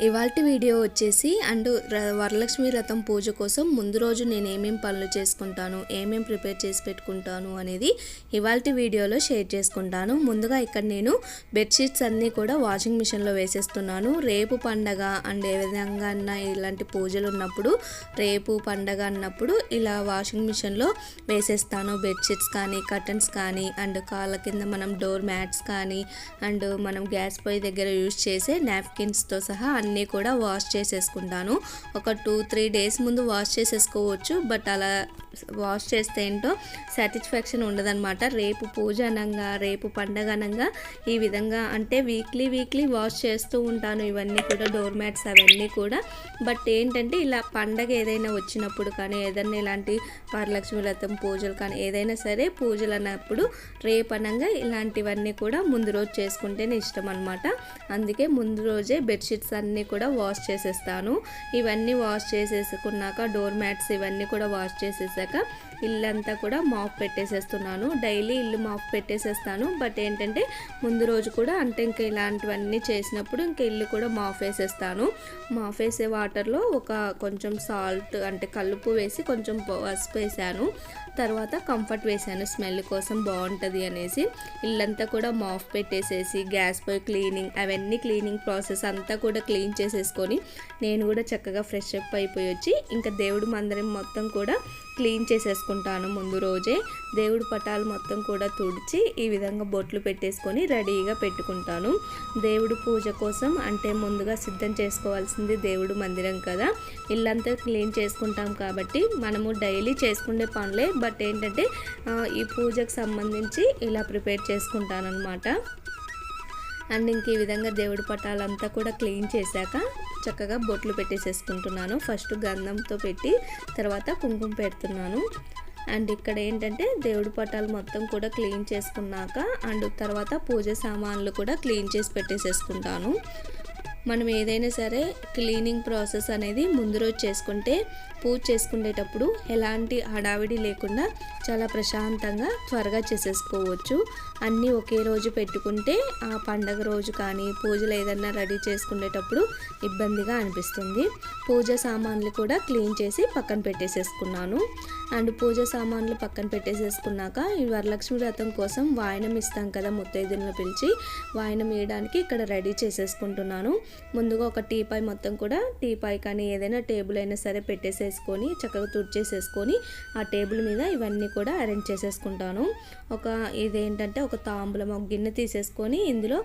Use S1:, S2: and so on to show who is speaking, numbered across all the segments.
S1: ఇవాళ వీడియో వచ్చేసి అండ్ ర- వరలక్ష్మి రథం పూజ కోసం ముందు రోజు నేను ఏమేం పనులు చేసుకుంటాను ఏమేం ప్రిపేర్ చేసి పెట్టుకుంటాను అనేది ఇవాళ వీడియోలో షేర్ చేసుకుంటాను. ముందుగా ఇక్కడ నేను బెడ్షీట్స్ అన్నీ కూడా వాషింగ్ మిషన్లో వేసేస్తున్నాను. రేపు పండగ అండ్ ఏ విధంగా అన్న ఇలాంటి పూజలు ఉన్నప్పుడు రేపు పండగ అన్నప్పుడు ఇలా వాషింగ్ మిషన్లో వేసేస్తాను. బెడ్షీట్స్ కానీ కర్టన్స్ కానీ అండ్ కాళ్ళ కింద మనం డోర్ మ్యాట్స్ కానీ అండ్ మనం గ్యాస్ పొయ్యి దగ్గర యూజ్ చేసే నాప్కిన్స్తో సహా అన్ని కూడా వాష్ చేసేసుకుంటాను. ఒక టూ త్రీ డేస్ ముందు వాష్ చేసేసుకోవచ్చు బట్ అలా వాష్ చేస్తే ఏంటో సాటిస్ఫాక్షన్ ఉండదన్నమాట. రేపు పూజ అనంగా రేపు పండగ అనంగా ఈ విధంగా అంటే వీక్లీ వీక్లీ వాష్ చేస్తూ ఉంటాను. ఇవన్నీ కూడా డోర్ మ్యాట్స్ అవన్నీ కూడా. బట్ ఏంటంటే ఇలా పండగ ఏదైనా వచ్చినప్పుడు కానీ ఏదైనా ఇలాంటి వరలక్ష్మి వ్రతం పూజలు కానీ ఏదైనా సరే పూజలు అన్నప్పుడు రేపు అనంగా ఇలాంటివన్నీ కూడా ముందు రోజు చేసుకుంటేనే ఇష్టం అనమాట అందుకే ముందు రోజే బెడ్షీట్స్ అన్నీ కూడా వాష్ చేసేస్తాను. ఇవన్నీ వాష్ చేసేసుకున్నాక డోర్ మ్యాట్స్ ఇవన్నీ కూడా వాష్ చేసేసాక ఇల్లంతా కూడా మాఫ్ పెట్టేసేస్తున్నాను. డైలీ ఇల్లు మాఫ్ పెట్టేసేస్తాను. బట్ ఏంటంటే ముందు రోజు కూడా అంటే ఇంకా ఇలాంటివన్నీ చేసినప్పుడు ఇంకా ఇల్లు కూడా మాఫ్ వేసేస్తాను మాఫ్ వేసే వాటర్లో ఒక కొంచెం సాల్ట్ అంటే కలుపు వేసి కొంచెం పసుపు వేసాను. తర్వాత కంఫర్ట్ వేసాను. స్మెల్ కోసం బాగుంటుంది అనేసి ఇల్లంతా కూడా మాఫ్ పెట్టేసేసి గ్యాస్ పొయ్యి క్లీనింగ్ అవన్నీ క్లీనింగ్ ప్రాసెస్ అంతా కూడా క్లీన్ చేసేసుకొని నేను కూడా చక్కగా ఫ్రెష్ అప్ అయిపోయి వచ్చి ఇంకా దేవుడు మందిరం మొత్తం కూడా క్లీన్ చేసేసుకుంటాను ముందు రోజే. దేవుడి పటాలు మొత్తం కూడా తుడిచి ఈ విధంగా బొట్లు పెట్టేసుకొని రెడీగా పెట్టుకుంటాను. దేవుడి పూజ కోసం అంటే ముందుగా సిద్ధం చేసుకోవాల్సింది దేవుడు మందిరం కదా. ఇల్లంతా క్లీన్ చేసుకుంటాం కాబట్టి మనము డైలీ చేసుకునే పనులే. బట్ ఏంటంటే ఈ పూజకు సంబంధించి ఇలా ప్రిపేర్ చేసుకుంటానన్నమాట. అండ్ ఇంక ఈ విధంగా దేవుడి పటాలంతా కూడా క్లీన్ చేశాక చక్కగా బొట్లు పెట్టేసేసుకుంటున్నాను. ఫస్ట్ గంధంతో పెట్టి తర్వాత కుంకుమ పెడుతున్నాను. అండ్ ఇక్కడ ఏంటంటే దేవుడి పటాలు మొత్తం కూడా క్లీన్ చేసుకున్నాక అండ్ తర్వాత పూజ సామాన్లు కూడా క్లీన్ చేసి పెట్టేసేసుకుంటాను. మనం ఏదైనా సరే క్లీనింగ్ ప్రాసెస్ అనేది ముందు రోజు చేసుకుంటే పూజ చేసుకునేటప్పుడు ఎలాంటి హడావిడి లేకుండా చాలా ప్రశాంతంగా త్వరగా చేసేసుకోవచ్చు. అన్నీ ఒకే రోజు పెట్టుకుంటే ఆ పండగ రోజు కానీ పూజలు ఏదన్నా రెడీ చేసుకునేటప్పుడు ఇబ్బందిగా అనిపిస్తుంది. పూజ సామాన్లు కూడా క్లీన్ చేసి పక్కన పెట్టేసేసుకున్నాను. అండ్ పూజ సామాన్లు పక్కన పెట్టేసేసుకున్నాక ఈ వరలక్ష్మి వ్రతం కోసం వాయనం ఇస్తాం కదా ముత్తైదులను పిలిచి వాయనం వేయడానికి ఇక్కడ రెడీ చేసేసుకుంటున్నాను. ముందుగా ఒక టీపాయ్ మొత్తం కూడా టీపాయ్ కానీ ఏదైనా టేబుల్ అయినా సరే పెట్టేసేసుకొని చక్కగా తుడిచేసేసుకొని ఆ టేబుల్ మీద ఇవన్నీ కూడా అరేంజ్ చేసేసుకుంటాను. ఒక ఇదేంటంటే ఒక తాంబూలం ఒక గిన్నె తీసేసుకొని ఇందులో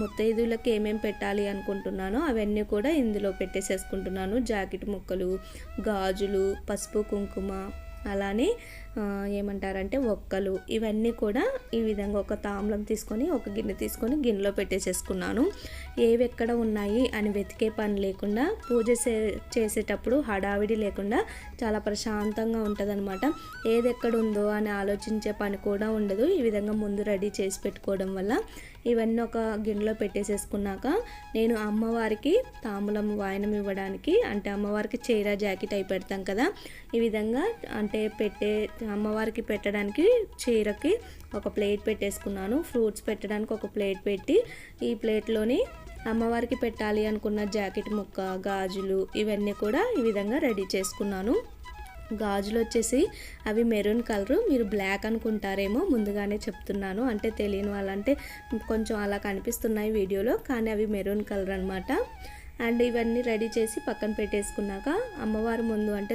S1: ముత్తైదులకు ఏమేమి పెట్టాలి అనుకుంటున్నానో అవన్నీ కూడా ఇందులో పెట్టేసేసుకుంటున్నాను. జాకెట్ ముక్కలు గాజులు పసుపు కుంకుమ అలానే ఏమంటారంటే ఒక్కలు. ఇవన్నీ కూడా ఈ విధంగా ఒక తాంబలం తీసుకొని ఒక గిన్నె తీసుకొని గిన్నెలో పెట్టేసేసుకున్నాను. ఏవి ఎక్కడ ఉన్నాయి అని వెతికే పని లేకుండా పూజ చే- చేసేటప్పుడు హడావిడి లేకుండా చాలా ప్రశాంతంగా ఉంటుందన్నమాట. ఏది ఎక్కడ ఉందో అని ఆలోచించే పని కూడా ఉండదు. ఈ విధంగా ముందు రెడీ చేసి పెట్టుకోవడం వల్ల ఇవన్నీ ఒక గిన్నెలో పెట్టేసేసుకున్నాక నేను అమ్మవారికి తాంబూలం వాయనం ఇవ్వడానికి అంటే అమ్మవారికి చీర జాకెట్ అయి పెడతాం కదా ఈ విధంగా అంటే పెట్టే అమ్మవారికి పెట్టడానికి చీరకి ఒక ప్లేట్ పెట్టేసుకున్నాను. ఫ్రూట్స్ పెట్టడానికి ఒక ప్లేట్ పెట్టి ఈ ప్లేట్లోని అమ్మవారికి పెట్టాలి అనుకున్న జాకెట్ ముక్క గాజులు ఇవన్నీ కూడా ఈ విధంగా రెడీ చేసుకున్నాను. గాజులు వచ్చేసి అవి మెరూన్ కలరు మీరు బ్లాక్ అనుకుంటారేమో ముందుగానే చెప్తున్నాను. అంటే తెలియని వాళ్ళంటే కొంచెం అలా కనిపిస్తున్నాయి వీడియోలో కానీ అవి మెరూన్ కలర్ అనమాట అండ్ ఇవన్నీ రెడీ చేసి పక్కన పెట్టేసుకున్నాక అమ్మవారి ముందు అంటే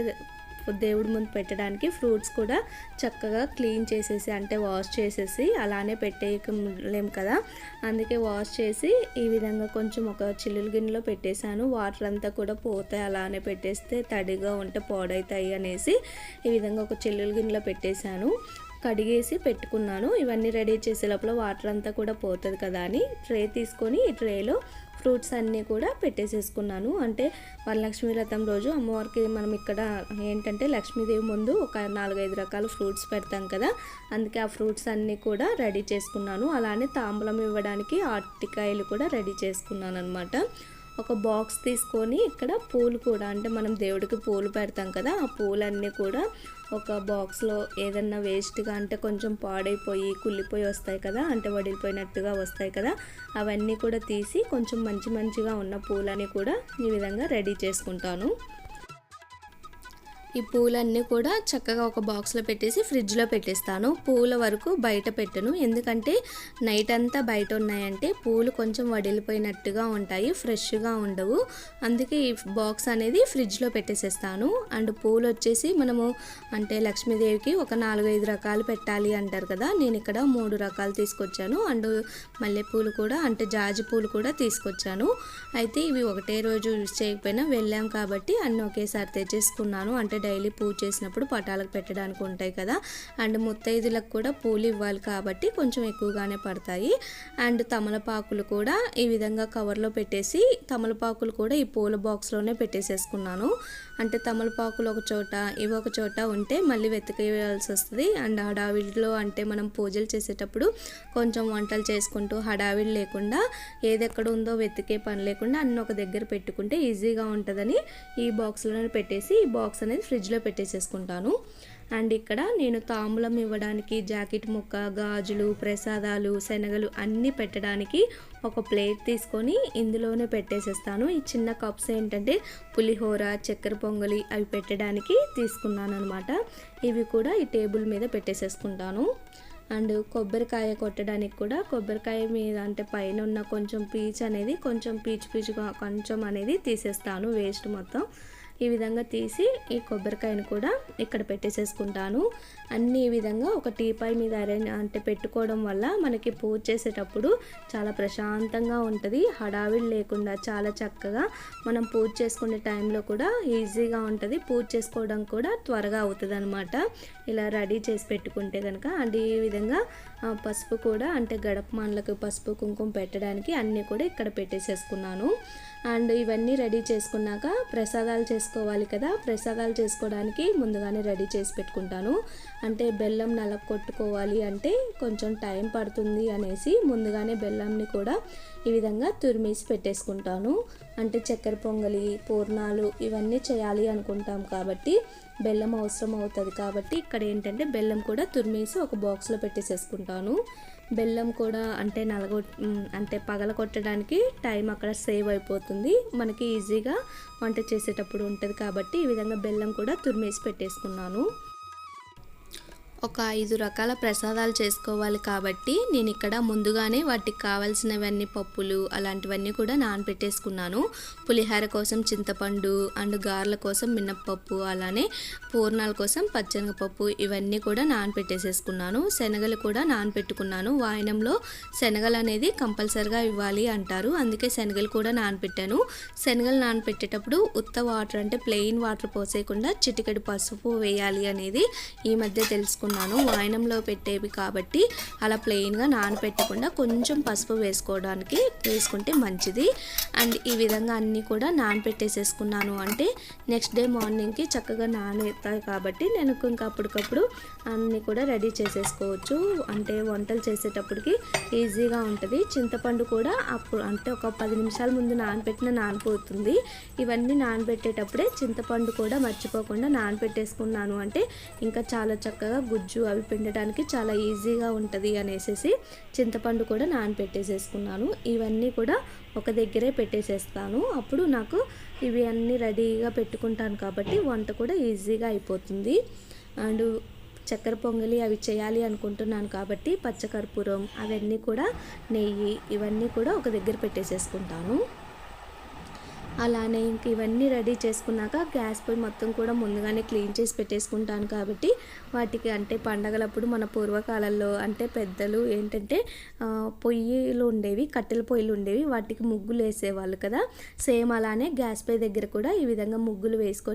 S1: దేవుడి ముందు పెట్టడానికి ఫ్రూట్స్ కూడా చక్కగా క్లీన్ చేసేసి అంటే వాష్ చేసేసి అలానే పెట్టేయలేం కదా? అందుకే వాష్ చేసి ఈ విధంగా కొంచెం ఒక చిల్లుల గిన్నెలో పెట్టేశాను. వాటర్ అంతా కూడా పోతాయి అలానే పెట్టేస్తే తడిగా ఉంటే పాడవుతాయి అనేసి ఈ విధంగా ఒక చిల్లుల గిన్నెలో పెట్టేశాను. కడిగేసి పెట్టుకున్నాను. ఇవన్నీ రెడీ చేసే లోపల వాటర్ అంతా కూడా పోతుంది కదా అని ట్రే తీసుకొని ఈ ట్రేలో ఫ్రూట్స్ అన్నీ కూడా పెట్టేసేసుకున్నాను. అంటే వరలక్ష్మి వ్రతం రోజు అమ్మవారికి మనం ఇక్కడ ఏంటంటే లక్ష్మీదేవి ముందు ఒక నాలుగైదు రకాల ఫ్రూట్స్ పెడతాం కదా అందుకే ఆ ఫ్రూట్స్ అన్నీ కూడా రెడీ చేసుకున్నాను. అలానే తాంబూలం ఇవ్వడానికి అరటికాయలు కూడా రెడీ చేసుకున్నాను అనమాట ఒక బాక్స్ తీసుకొని ఇక్కడ పూలు కూడా అంటే మనం దేవుడికి పూలు పెడతాం కదా ఆ పూలన్నీ కూడా ఒక బాక్స్లో ఏదన్నా వేస్ట్గా అంటే కొంచెం పాడైపోయి కుళ్ళిపోయి వస్తాయి కదా అంటే వడిలిపోయినట్టుగా వస్తాయి కదా అవన్నీ కూడా తీసి కొంచెం మంచి మంచిగా ఉన్న పూలని కూడా ఈ విధంగా రెడీ చేసుకుంటాను. ఈ పూలన్నీ కూడా చక్కగా ఒక బాక్స్లో పెట్టేసి ఫ్రిడ్జ్లో పెట్టేస్తాను. పూల వరకు బయట పెట్టను. ఎందుకంటే నైట్ అంతా బయట ఉన్నాయంటే పూలు కొంచెం వడిలిపోయినట్టుగా ఉంటాయి ఫ్రెష్గా ఉండవు. అందుకే ఈ బాక్స్ అనేది ఫ్రిడ్జ్లో పెట్టేసేస్తాను. అండ్ పూలు వచ్చేసి మనము అంటే లక్ష్మీదేవికి ఒక నాలుగైదు రకాలు పెట్టాలి అంటారు కదా నేను ఇక్కడ మూడు రకాలు తీసుకొచ్చాను. అండ్ మల్లెపూలు కూడా అంటే జాజి పూలు కూడా తీసుకొచ్చాను. అయితే ఇవి ఒకటే రోజు యూజ్ చేయకపోయినా వెళ్ళాం కాబట్టి అన్నీ ఒకేసారి తెచ్చేసుకున్నాను. అంటే డైలీ పూజ చేసినప్పుడు పటాలకు పెట్టడానికి ఉంటాయి కదా. అండ్ ముత్తైదులకు కూడా పూలు ఇవ్వాలి కాబట్టి కొంచెం ఎక్కువగానే పడతాయి. అండ్ తమలపాకులు కూడా ఈ విధంగా కవర్లో పెట్టేసి తమలపాకులు కూడా ఈ పూల బాక్స్లోనే పెట్టేసేసుకున్నాను. అంటే తమలపాకులు ఒక చోట ఇవి ఒక చోట ఉంటే మళ్ళీ వెతకేయాల్సి వస్తుంది. అండ్ హడావిడిలో అంటే మనం పూజలు చేసేటప్పుడు కొంచెం వంటలు చేసుకుంటూ హడావిడి లేకుండా ఏదెక్కడ ఉందో వెతికే పని లేకుండా అన్ని ఒక దగ్గర పెట్టుకుంటే ఈజీగా ఉంటుందని ఈ బాక్స్లోనే పెట్టేసి ఈ బాక్స్ అనేది ఫ్రిడ్జ్లో పెట్టేసేసుకుంటాను. అండ్ ఇక్కడ నేను తాంబూలం ఇవ్వడానికి జాకెట్ ముక్క గాజులు ప్రసాదాలు శనగలు అన్నీ పెట్టడానికి ఒక ప్లేట్ తీసుకొని ఇందులోనే పెట్టేసేస్తాను. ఈ చిన్న కప్స్ ఏంటంటే పులిహోర చక్కెర పొంగలి అవి పెట్టడానికి తీసుకున్నాను అనమాట ఇవి కూడా ఈ టేబుల్ మీద పెట్టేసేసుకుంటాను. అండ్ కొబ్బరికాయ కొట్టడానికి కూడా కొబ్బరికాయ మీద అంటే పైన ఉన్న కొంచెం పీచ్ అనేది కొంచెం పీచు పీచుగా కొంచెం అనేది తీసేస్తాను వేస్ట్ మొత్తం. ఈ విధంగా తీసి ఈ కొబ్బరికాయను కూడా ఇక్కడ పెట్టేసేసుకుంటాను. అన్ని ఈ విధంగా ఒక టీపాయ్ మీద అరేంజ్ అంటే పెట్టుకోవడం వల్ల మనకి పూజ చేసేటప్పుడు చాలా ప్రశాంతంగా ఉంటుంది. హడావిడి లేకుండా చాలా చక్కగా మనం పూజ చేసుకునే టైంలో కూడా ఈజీగా ఉంటుంది. పూజ చేసుకోవడం కూడా త్వరగా అవుతుంది అనమాట ఇలా రెడీ చేసి పెట్టుకుంటే కనుక అండ్ ఈ విధంగా పసుపు కూడా అంటే గడప మనలకు పసుపు కుంకుమ పెట్టడానికి అన్నీ కూడా ఇక్కడ పెట్టేసేసుకున్నాను. అండ్ ఇవన్నీ రెడీ చేసుకున్నాక ప్రసాదాలు చేసుకోవాలి కదా. ప్రసాదాలు చేసుకోవడానికి ముందుగానే రెడీ చేసి పెట్టుకుంటాను. అంటే బెల్లం నల కొట్టుకోవాలి అంటే కొంచెం టైం పడుతుంది అనేసి ముందుగానే బెల్లంని కూడా ఈ విధంగా తురిమేసి పెట్టేసుకుంటాను. అంటే చక్కెర పొంగలి పూర్ణాలు ఇవన్నీ చేయాలి అనుకుంటాం కాబట్టి బెల్లం అవసరం అవుతుంది కాబట్టి ఇక్కడ ఏంటంటే బెల్లం కూడా తురిమేసి ఒక బాక్స్లో పెట్టేసేసుకుంటాను. బెల్లం కూడా అంటే నలగొ అంటే పగల కొట్టడానికి టైం అక్కడ సేవ్ అయిపోతుంది. మనకి ఈజీగా వంట చేసేటప్పుడు ఉంటుంది కాబట్టి ఈ విధంగా బెల్లం కూడా తురిమేసి పెట్టేసుకున్నాను. ఒక ఐదు రకాల ప్రసాదాలు చేసుకోవాలి కాబట్టి నేను ఇక్కడ ముందుగానే వాటికి కావాల్సినవన్నీ పప్పులు అలాంటివన్నీ కూడా నానబెట్టేసుకున్నాను పులిహార కోసం చింతపండు అండ్ గారెల కోసం మినప్పప్పు అలానే పూర్ణాల కోసం పచ్చనగపప్పు ఇవన్నీ కూడా నానబెట్టేసేసుకున్నాను శనగలు కూడా నానబెట్టుకున్నాను వాయనంలో శనగలు అనేది కంపల్సరిగా ఇవ్వాలి అంటారు. అందుకే శనగలు కూడా నానబెట్టాను శనగలు నానబెట్టేటప్పుడు ఉత్త వాటర్ అంటే ప్లెయిన్ వాటర్ పోసేయకుండా చిటికెడు పసుపు వేయాలి అనేది ఈ మధ్య తెలుసుకున్నాను తీసుకున్నాను వాయనంలో పెట్టేవి కాబట్టి అలా ప్లెయిన్గా నానపెట్టకుండా కొంచెం పసుపు వేసుకోవడానికి వేసుకుంటే మంచిది. అండ్ ఈ విధంగా అన్నీ కూడా నానపెట్టేసేసుకున్నాను. అంటే నెక్స్ట్ డే మార్నింగ్కి చక్కగా నానెత్తాయి కాబట్టి నేను ఇంకా అప్పటికప్పుడు అన్నీ కూడా రెడీ చేసేసుకోవచ్చు. అంటే వంటలు చేసేటప్పటికి ఈజీగా ఉంటుంది. చింతపండు కూడా అప్పుడు అంటే ఒక పది నిమిషాల ముందు నానబెట్టిన నానిపోతుంది. ఇవన్నీ నానబెట్టేటప్పుడే చింతపండు కూడా మర్చిపోకుండా నానబెట్టేసుకున్నాను అంటే ఇంకా చాలా చక్కగా గుజ్జు అవి పిండడానికి చాలా ఈజీగా ఉంటుంది అనేసి చింతపండు కూడా నానబెట్టేసేసుకున్నాను ఇవన్నీ కూడా ఒక దగ్గరే పెట్టేసేస్తాను. అప్పుడు నాకు ఇవి అన్నీ రెడీగా పెట్టుకుంటాను కాబట్టి వంట కూడా ఈజీగా అయిపోతుంది. అండ్ చక్కెర పొంగలి అవి చేయాలి అనుకుంటున్నాను కాబట్టి పచ్చకర్పూరం అవన్నీ కూడా నెయ్యి ఇవన్నీ కూడా ఒక దగ్గర పెట్టేసేసుకుంటాను. అలానే ఇంక ఇవన్నీ రెడీ చేసుకున్నాక గ్యాస్ పొయ్యి మొత్తం కూడా ముందుగానే క్లీన్ చేసి పెట్టేసుకుంటాను కాబట్టి వాటికి అంటే పండగలప్పుడు మన పూర్వకాలంలో అంటే పెద్దలు ఏంటంటే పొయ్యిలు ఉండేవి కట్టెల పొయ్యిలు ఉండేవి వాటికి ముగ్గులు వేసేవాళ్ళు కదా. సేమ్ అలానే గ్యాస్ పొయ్యి దగ్గర కూడా ఈ విధంగా ముగ్గులు వేసుకొని